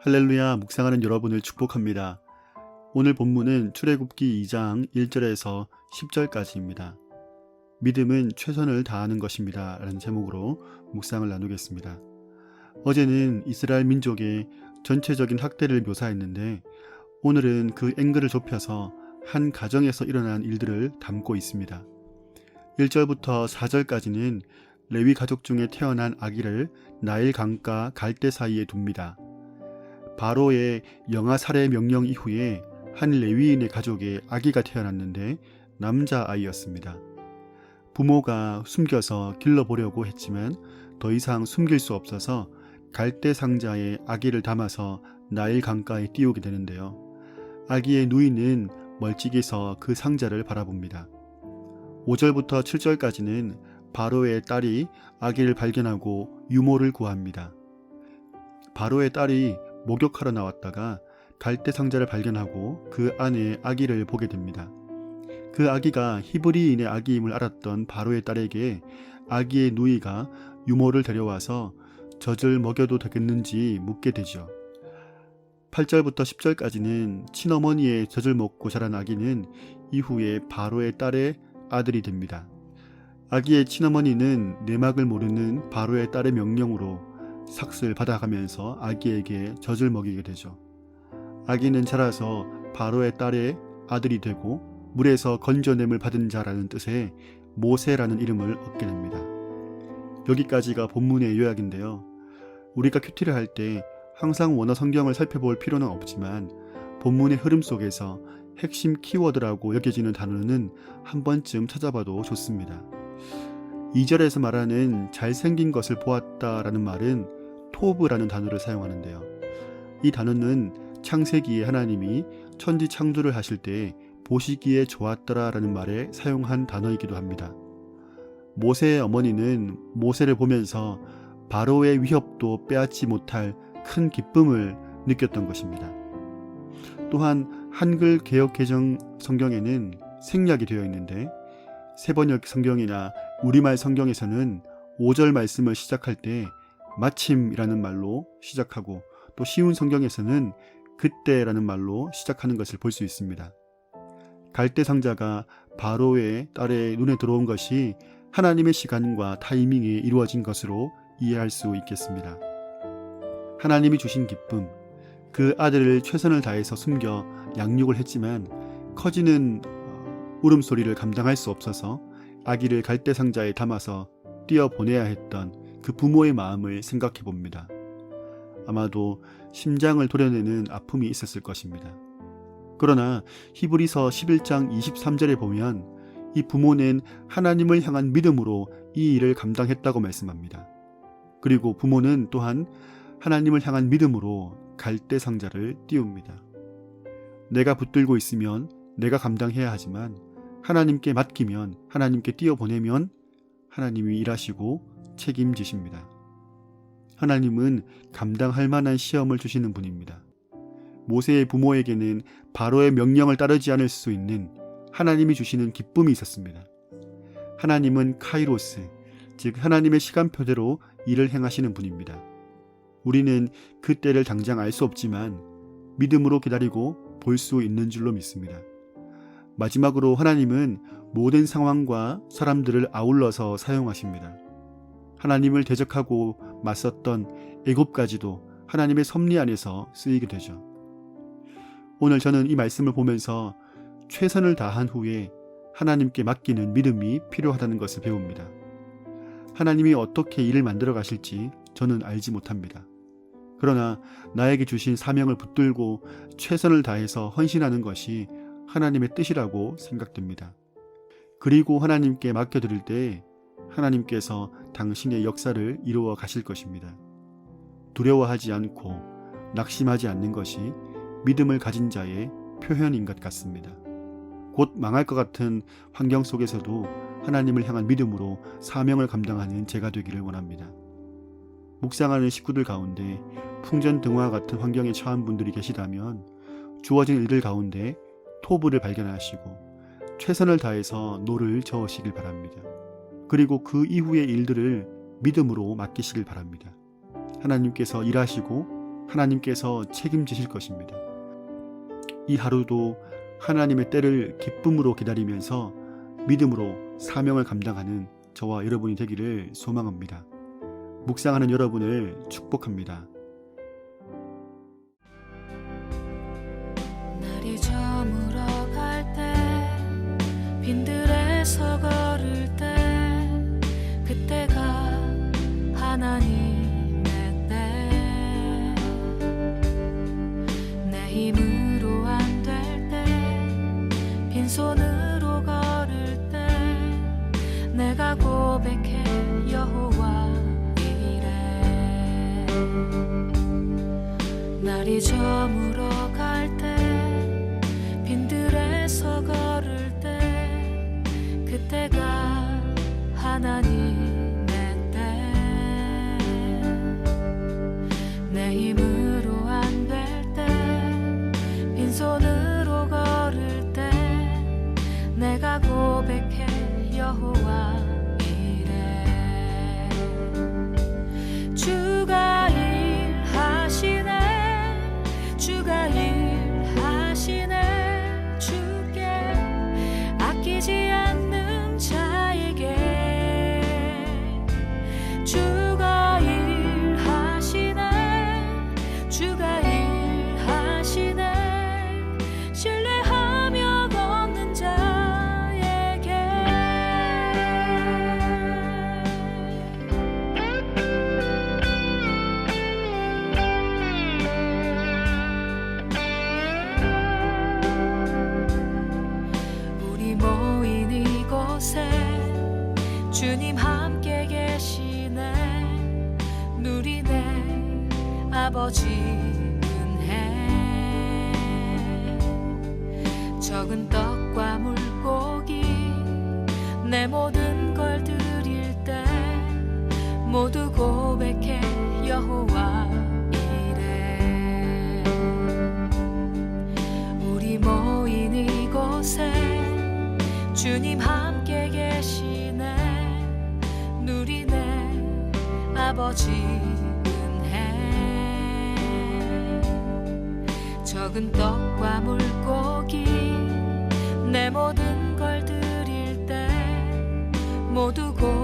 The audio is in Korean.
할렐루야 묵상하는 여러분을 축복합니다. 오늘 본문은 출애굽기 2장 1절에서 10절까지입니다. 믿음은 최선을 다하는 것입니다. 라는 제목으로 묵상을 나누겠습니다. 어제는 이스라엘 민족의 전체적인 학대를 묘사했는데 오늘은 그 앵글을 좁혀서 한 가정에서 일어난 일들을 담고 있습니다. 1절부터 4절까지는 레위 가족 중에 태어난 아기를 나일 강가 갈대 사이에 둡니다. 바로의 영아 살해 명령 이후에 한 레위인의 가족에 아기가 태어났는데 남자 아이였습니다. 부모가 숨겨서 길러보려고 했지만 더 이상 숨길 수 없어서 갈대 상자에 아기를 담아서 나일 강가에 띄우게 되는데요. 아기의 누이는 멀찍이서 그 상자를 바라봅니다. 5절부터 7절까지는 바로의 딸이 아기를 발견하고 유모를 구합니다. 바로의 딸이 목욕하러 나왔다가 갈대 상자를 발견하고 그 안에 아기를 보게 됩니다. 그 아기가 히브리인의 아기임을 알았던 바로의 딸에게 아기의 누이가 유모를 데려와서 젖을 먹여도 되겠는지 묻게 되죠. 8절부터 10절까지는 친어머니의 젖을 먹고 자란 아기는 이후에 바로의 딸의 아들이 됩니다. 아기의 친어머니는 내막을 모르는 바로의 딸의 명령으로 삭슬 받아가면서 아기에게 젖을 먹이게 되죠. 아기는 자라서 바로의 딸의 아들이 되고 물에서 건져냄을 받은 자라는 뜻의 모세라는 이름을 얻게 됩니다. 여기까지가 본문의 요약인데요. 우리가 큐티를 할 때 항상 원어 성경을 살펴볼 필요는 없지만 본문의 흐름 속에서 핵심 키워드라고 여겨지는 단어는 한 번쯤 찾아봐도 좋습니다. 2절에서 말하는 잘생긴 것을 보았다라는 말은 토브라는 단어를 사용하는데요. 이 단어는 창세기에 하나님이 천지 창조를 하실 때 보시기에 좋았더라라는 말에 사용한 단어이기도 합니다. 모세의 어머니는 모세를 보면서 바로의 위협도 빼앗지 못할 큰 기쁨을 느꼈던 것입니다. 또한 한글 개혁 개정 성경에는 생략이 되어 있는데 세번역 성경이나 우리말 성경에서는 5절 말씀을 시작할 때 마침이라는 말로 시작하고 또 쉬운 성경에서는 그때라는 말로 시작하는 것을 볼 수 있습니다. 갈대 상자가 바로의 딸의 눈에 들어온 것이 하나님의 시간과 타이밍에 이루어진 것으로 이해할 수 있겠습니다. 하나님이 주신 기쁨, 그 아들을 최선을 다해서 숨겨 양육을 했지만 커지는 울음소리를 감당할 수 없어서 아기를 갈대 상자에 담아서 뛰어 보내야 했던 그 부모의 마음을 생각해 봅니다. 아마도 심장을 도려내는 아픔이 있었을 것입니다. 그러나 히브리서 11장 23절에 보면 이 부모는 하나님을 향한 믿음으로 이 일을 감당했다고 말씀합니다. 그리고 부모는 또한 하나님을 향한 믿음으로 갈대 상자를 띄웁니다. 내가 붙들고 있으면 내가 감당해야 하지만 하나님께 맡기면 하나님께 띄워 보내면 하나님이 일하시고 책임지십니다. 하나님은 감당할 만한 시험을 주시는 분입니다. 모세의 부모에게는 바로의 명령을 따르지 않을 수 있는 하나님이 주시는 기쁨이 있었습니다. 하나님은 카이로스, 즉 하나님의 시간표대로 일을 행하시는 분입니다. 우리는 그 때를 당장 알 수 없지만 믿음으로 기다리고 볼 수 있는 줄로 믿습니다. 마지막으로 하나님은 모든 상황과 사람들을 아울러서 사용하십니다. 하나님을 대적하고 맞섰던 애굽까지도 하나님의 섭리 안에서 쓰이게 되죠. 오늘 저는 이 말씀을 보면서 최선을 다한 후에 하나님께 맡기는 믿음이 필요하다는 것을 배웁니다. 하나님이 어떻게 일을 만들어 가실지 저는 알지 못합니다. 그러나 나에게 주신 사명을 붙들고 최선을 다해서 헌신하는 것이 하나님의 뜻이라고 생각됩니다. 그리고 하나님께 맡겨드릴 때 하나님께서 당신의 역사를 이루어 가실 것입니다. 두려워하지 않고 낙심하지 않는 것이 믿음을 가진 자의 표현인 것 같습니다. 곧 망할 것 같은 환경 속에서도 하나님을 향한 믿음으로 사명을 감당하는 제가 되기를 원합니다. 묵상하는 식구들 가운데 풍전 등화 같은 환경에 처한 분들이 계시다면 주어진 일들 가운데 토부를 발견하시고 최선을 다해서 노를 저으시길 바랍니다. 그리고 그 이후의 일들을 믿음으로 맡기시길 바랍니다. 하나님께서 일하시고 하나님께서 책임지실 것입니다. 이 하루도 하나님의 때를 기쁨으로 기다리면서 믿음으로 사명을 감당하는 저와 여러분이 되기를 소망합니다. 묵상하는 여러분을 축복합니다. 날이 저물어 갈때 빈들에서 걸 빈손으로 걸을 때 내가 고백해 여호와 이래. 날이 저물어 갈 때 빈들에서 걸을 때 그때가 하나님 주님 함께 계시네. 누리네. 아버지 은혜 적은 떡과 물고기 내 모든 걸 드릴 때 모두 고백